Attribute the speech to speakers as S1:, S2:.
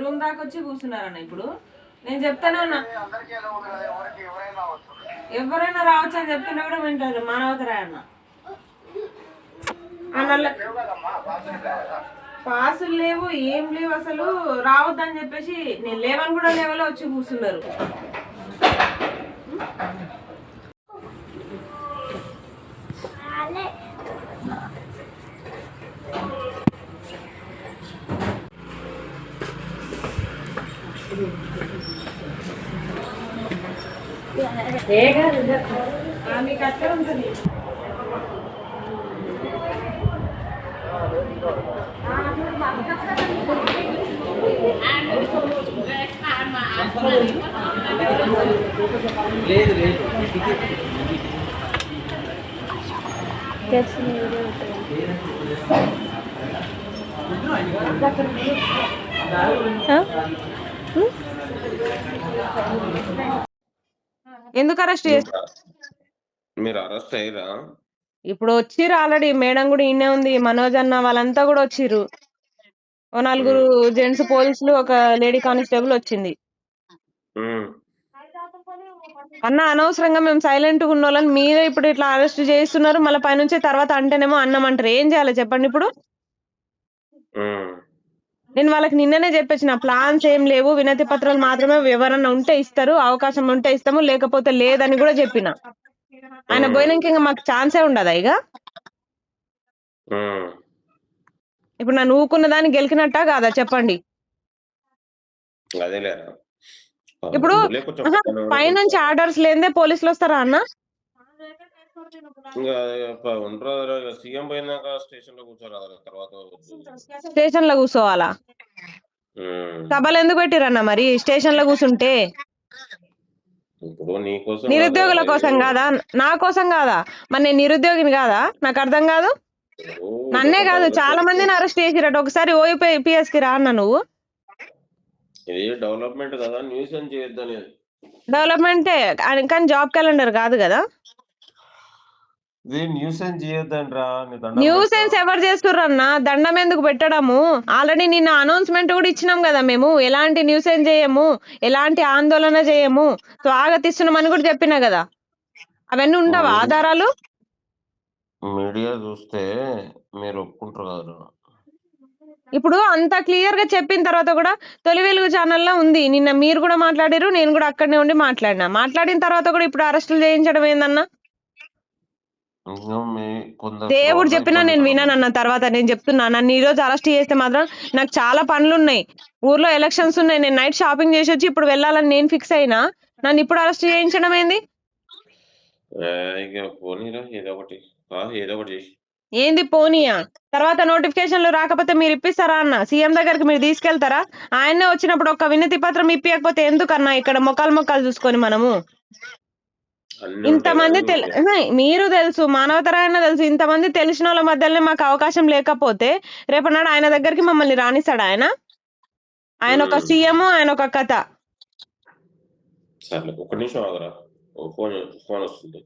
S1: Room దాకా వచ్చి కూర్చున్నారన్న ఇప్పుడు? నేను చెప్తానే ఉన్నా
S2: ఎవరైనా రావచ్చు
S1: అని చెప్తున్నా కూడా వింటారు. మానవతరాయ అన్న. పాసులు లేవు ఏం లేవు అసలు. రావద్దని చెప్పేసి నేను లేవని కూడా లేవలో వచ్చి కూర్చున్నారు. ఆ, మీకు అక్కడ ఉంటుంది ఎందుకు అరెస్ట్ చేసి
S3: మీరు అరెస్ట్ అయ్యారా?
S1: ఇప్పుడు వచ్చిర్రు ఆల్రెడీ మేడం కూడా ఈయనే ఉంది మనోజ్ అన్న వాళ్ళంతా కూడా వచ్చిర్రు. ఓ నలుగురు జెంట్స్ పోలీసులు ఒక లేడీ కానిస్టేబుల్ వచ్చింది. అన్న అనవసరంగా మేము సైలెంట్గా ఉన్న వాళ్ళని మీరే ఇప్పుడు ఇట్లా అరెస్ట్ చేస్తున్నారు మళ్ళీ పైనుంచి తర్వాత అంటేనేమో అన్నం అంటారు. ఏం చేయాలి చెప్పండి ఇప్పుడు. నేను వాళ్ళకి నిన్ననే చెప్పొచ్చిన ప్లాన్స్ ఏం లేవు వినతి పత్రాలు మాత్రమే ఎవరన్నా ఉంటే ఇస్తారు అవకాశం ఉంటే ఇస్తాము లేకపోతే లేదని కూడా చెప్పిన. ఆయన పోయినాక ఇంకా మాకు ఛాన్సే ఉండదా ఇక. ఇప్పుడు నన్ను ఊకున్న దాన్ని గెలికినట్టా కాదా? చెప్పండి. ఇప్పుడు పైనుంచి ఆర్డర్స్ లేదే పోలీసులు వస్తారా అన్న? స్టేషన్లో కూర్చోవాలా. సభలు ఎందుకు పెట్టిరన్న మరి? స్టేషన్లో కూర్చుంటే
S3: ఇప్పుడు నీకోసం
S1: నిరుద్యోగుల కోసం కాదా? నా కోసం కాదా? మరి నేను నిరుద్యోగిని కాదా? నాకు అర్థం కాదు. నన్నే కాదు చాలా మందిని అరెస్ట్ చేసిరట. ఒకసారి ఓయూపీఎస్కి రా అన్న నువ్వు.
S3: ఇది డెవలప్మెంట్ కదా? న్యూస్ అని చేయొద్దు అనేది.
S1: డెవలప్మెంటే కానీ జాబ్ క్యాలెండర్ కాదు కదా
S3: ఇది న్యూస్ అని చేయొద్దని రా నీ దండం
S1: న్యూసెన్స్. ఎవరు చేస్తుర్రు అన్న దండం ఎందుకు పెట్టడము? ఆల్రెడీ నిన్న అనౌన్స్మెంట్ కూడా ఇచ్చినాం కదా మేము. ఎలాంటి న్యూసెన్స్ చేయము? ఎలాంటి ఆందోళన చేయము? స్వాగతిస్తున్నామని కూడా చెప్పినా కదా. అవన్నీ ఉండవా. ఆధారాలు?
S3: మీడియా చూస్తే మీరు ఒప్పుకుంటారు కదా.
S1: ఇప్పుడు అంత క్లియర్గా చెప్పిన తర్వాత కూడా తొలి వెలుగు ఛానల్లో ఉంది. నిన్న మీరు కూడా మాట్లాడారు నేను కూడా అక్కడనే ఉండి మాట్లాడినా. మాట్లాడిన తర్వాత కూడా ఇప్పుడు అరెస్టులు చేయించడం ఏందన్నా? దేవుడు చెప్పినా నేను
S3: పడతారు.
S1: వినానన్న తర్వాత నేను చెప్తున్నా. నన్ను ఈ రోజు అరెస్ట్ చేస్తే మాత్రం నాకు చాలా పనులు ఉన్నాయి ఊర్లో ఎలక్షన్స్ ఉన్నాయి. నేను నైట్ షాపింగ్ చేసి వచ్చి ఇప్పుడు వెళ్ళాలని నేను ఫిక్స్ అయినా. నన్ను ఇప్పుడు అరెస్ట్ చేయించడం ఏంది?
S3: ఏదో
S1: పోనీయా? తర్వాత నోటిఫికేషన్లు రాకపోతే మీరు ఇప్పిస్తారా అన్న? సీఎం దగ్గరికి మీరు తీసుకెళ్తారా? ఆయన్నే వచ్చినప్పుడు ఒక వినతి పత్రం ఇప్పియకపోతే ఎందుకన్నా ఇక్కడ మొక్కలు మొక్కలు చూసుకొని మనము? ఇంతమంది మీరు తెలుసు మానవతరాయన తెలుసు. ఇంతమంది తెలిసిన వాళ్ళ మధ్యలోనే మాకు అవకాశం లేకపోతే రేపన్నాడు ఆయన దగ్గరికి మమ్మల్ని రానిస్తాడు ఆయన. ఆయన ఒక. సీఎం ఆయన ఒక కథ.
S3: సర్లే ఒక్క నిమిషం ఆగరా. ఫోన్ ఫోన్ వస్తుంది.